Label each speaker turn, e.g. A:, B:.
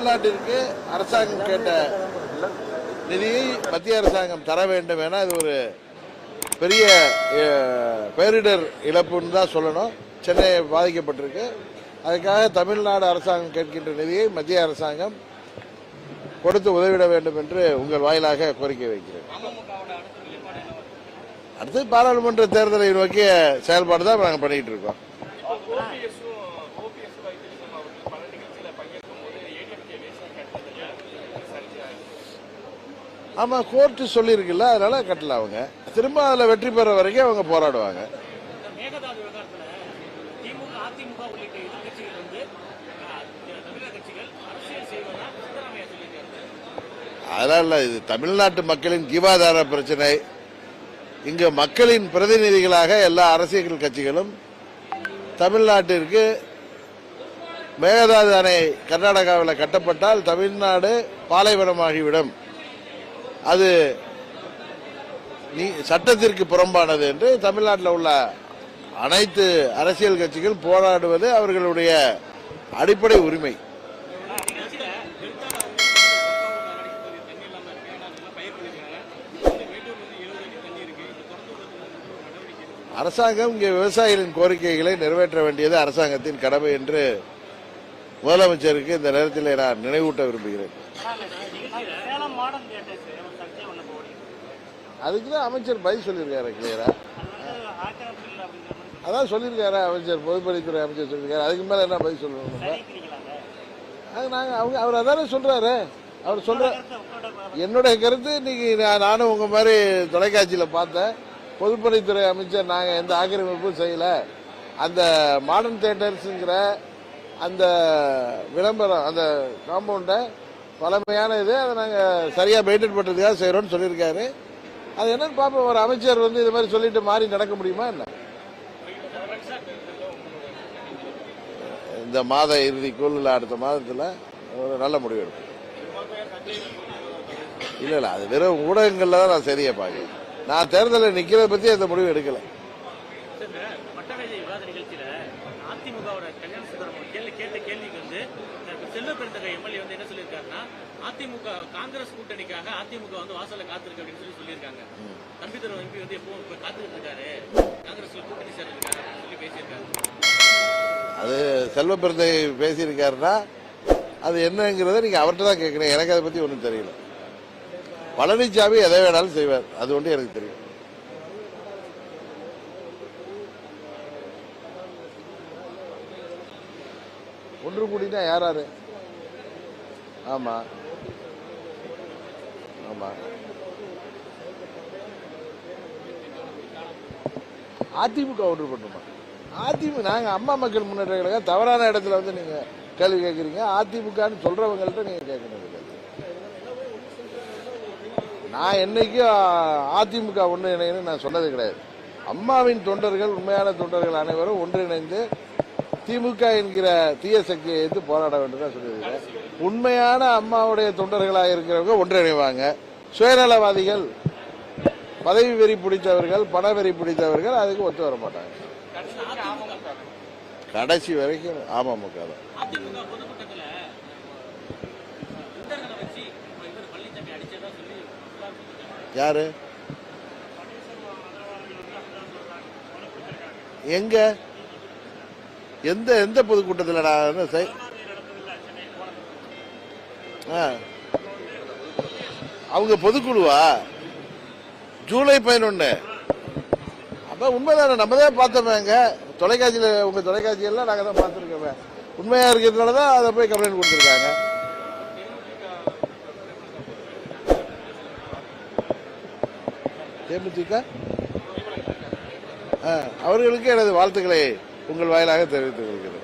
A: தமிழ்நாட்டிற்கு அரசாங்கம் கேட்ட நிதியை மத்திய அரசாங்கம் தர வேண்டும் என அது ஒரு பெரிய பேரிடர் இழப்புன்னு தான் சொல்லணும். சென்னை பாதிக்கப்பட்டிருக்கு. அதுக்காக தமிழ்நாடு அரசாங்கம் கேட்கின்ற நிதியை மத்திய அரசாங்கம் கொடுத்து உதவிட வேண்டும் என்று உங்கள் வாயிலாக கோரிக்கை வைக்கிறேன். அடுத்து பாராளுமன்ற தேர்தலை நோக்கிய செயல்பாடு தான் நாங்கள் பண்ணிட்டு இருக்கோம். ஆமா கோர்ட்டு சொல்லியிருக்குல்ல அதனால கட்டல அவங்க. திரும்ப அதுல வெற்றி பெற வரைக்கும் அவங்க போராடுவாங்க. அதெல்லாம் இல்ல இது தமிழ்நாட்டு மக்களின் ஜீவாதார பிரச்சனை. இங்க மக்களின் பிரதிநிதிகளாக எல்லா அரசியல் கட்சிகளும் தமிழ்நாட்டிற்கு மேகதாது அணை கர்நாடகாவில் கட்டப்பட்டால் தமிழ்நாடு பாலைவனமாகிவிடும். அது சட்டத்திற்கு புறம்பானது என்று தமிழ்நாட்டில் உள்ள அனைத்து அரசியல் கட்சிகள் போராடுவது அவர்களுடைய அடிப்படை உரிமை. அரசாங்கம் இங்கே விவசாயிகளின் கோரிக்கைகளை நிறைவேற்ற வேண்டியது அரசாங்கத்தின் கடமை என்று முதலமைச்சருக்கு இந்த நேரத்தில் நான் நினைவூட்ட விரும்புகிறேன். அதுக்கு தான் அமைச்சர் பதில் சொல்லியிருக்காரு கிளியரா? அதான் சொல்லியிருக்காரு அமைச்சர் பொதுப்பணித்துறை அமைச்சர் சொல்லியிருக்காரு. அதுக்கு மேல என்ன பதில் சொல்லணும் அது நாங்க அவங்க அவர் அதானே சொல்றாரு. அவர் சொல்ற
B: உங்களோட
A: என்னுடைய கருத்து இன்னைக்கு நான் நானும் உங்க மாதிரி தொலைக்காட்சியில பார்த்தேன். பொதுப்பணித்துறை அமைச்சர் நாங்க எந்த ஆக்கிரமிப்பும் செய்யல. அந்த மாடர்ன் தியேட்டர்ஸுங்கிற அந்த விளம்பரம் அந்த காம்பவுண்டை பழமையான இது. அதை நாங்கள் சரியாக மெயின்டைன் பண்ணுறதுக்காக செய்கிறோம்னு சொல்லியிருக்காரு. அது என்னன்னு பார்ப்போம். ஒரு அமைச்சர் வந்து இது மாதிரி சொல்லிட்டு மாறி நடக்க முடியுமா என்ன? இந்த மாத இறுதிக்குள் இல்லை அடுத்த மாதத்தில் ஒரு நல்ல முடிவு எடுப்போம். இல்லை இல்லை அது வெறும் ஊடகங்களில் தான் நான் சரியாக பார்க்குறேன். நான் தேர்தலில் நிற்கிறத பற்றி அந்த முடிவு எடுக்கலை.
B: அதிமுகவோட கல்யாண சுந்தரம் கேள்வி கேட்ட கேள்விக்கு வந்து செல்வ பெருந்தகை எம்எல்ஏ வந்து என்ன சொல்லியிருக்காருன்னா அதிமுக காங்கிரஸ் கூட்டணிக்காக அதிமுக வந்து வாசல்ல காத்திருக்கு அப்படின்னு சொல்லி சொல்லியிருக்காங்க. தம்பிதுரை எம்பி வந்து எப்பவும் இப்ப காத்துக்கிட்டு இருக்காரு. காங்கிரஸ்ல கூட்டணி சேர்ந்திருக்காரு அப்படின்னு சொல்லி பேசியிருக்காரு.
A: அது செல்வ பெருந்தகை பேசியிருக்காருன்னா அது என்னங்கிறத நீங்கள் அவர்கிட்ட தான் கேட்கணும். எனக்கு அதை பற்றி ஒன்றும் தெரியல. பழனிசாமி எதை வேணாலும் செய்வார். அது ஒன்று எனக்கு தெரியும். ஒன்று கூடினா யார் யார்? ஆமா. ஆமா. அதிமுக ஒன்று பண்ணுமா? அதிமுக நாங்க அம்மா மக்கள் முன்னேற்ற கழகம் தவறான இடத்துல வந்து நீங்க கேள்வி கேட்குறீங்க அதிமுகன்னு சொல்றவங்கள்ட்ட நீங்க கேட்கணும் நான் என்னைக்கும் அதிமுக ஒன்று இணைன்னு நான் சொன்னது கிடையாது. அம்மாவின் தொண்டர்கள் உண்மையான தொண்டர்கள் அனைவரும் ஒன்றிணைந்து திமுக என்கிற தீய சக்தியை எதிர்த்து போராட வேண்டும் தான் உண்மையான அம்மாவுடைய தொண்டர்களாக இருக்கிறவங்க ஒன்றிணைவாங்க. சுயநலவாதிகள் பதவி வெறி பிடித்தவர்கள் பண வெறி பிடித்தவர்கள் அதுக்கு ஒத்து வர மாட்டாங்க. கடைசி வரைக்கும் அமமுக தான்.
B: அதிமுக பொதுக்கூட்டத்துல
A: எந்த எந்த பொதுக்கூட்டத்தில் நான் செய்- ஆ. அவங்க பொதுக்குழுவா? ஜூலை பதினொன்று அப்ப உண்மைதானே நம்ம தான் பார்த்தோமேங்க தொலைக்காட்சியில் உங்க தொலைக்காட்சியெல்லாம் நாங்கள் தான் பார்த்துருக்கோமே. உண்மையாக இருக்கிறதுனால தான் அதை போய் கம்ப்ளைண்ட் கொடுத்துருக்காங்க. தேமுதிக ஆ, அவர்களுக்கு எனது வாழ்த்துக்களை. உங்கள் வாயிலாக தெரிவித்துக் கொள்கிறேன்.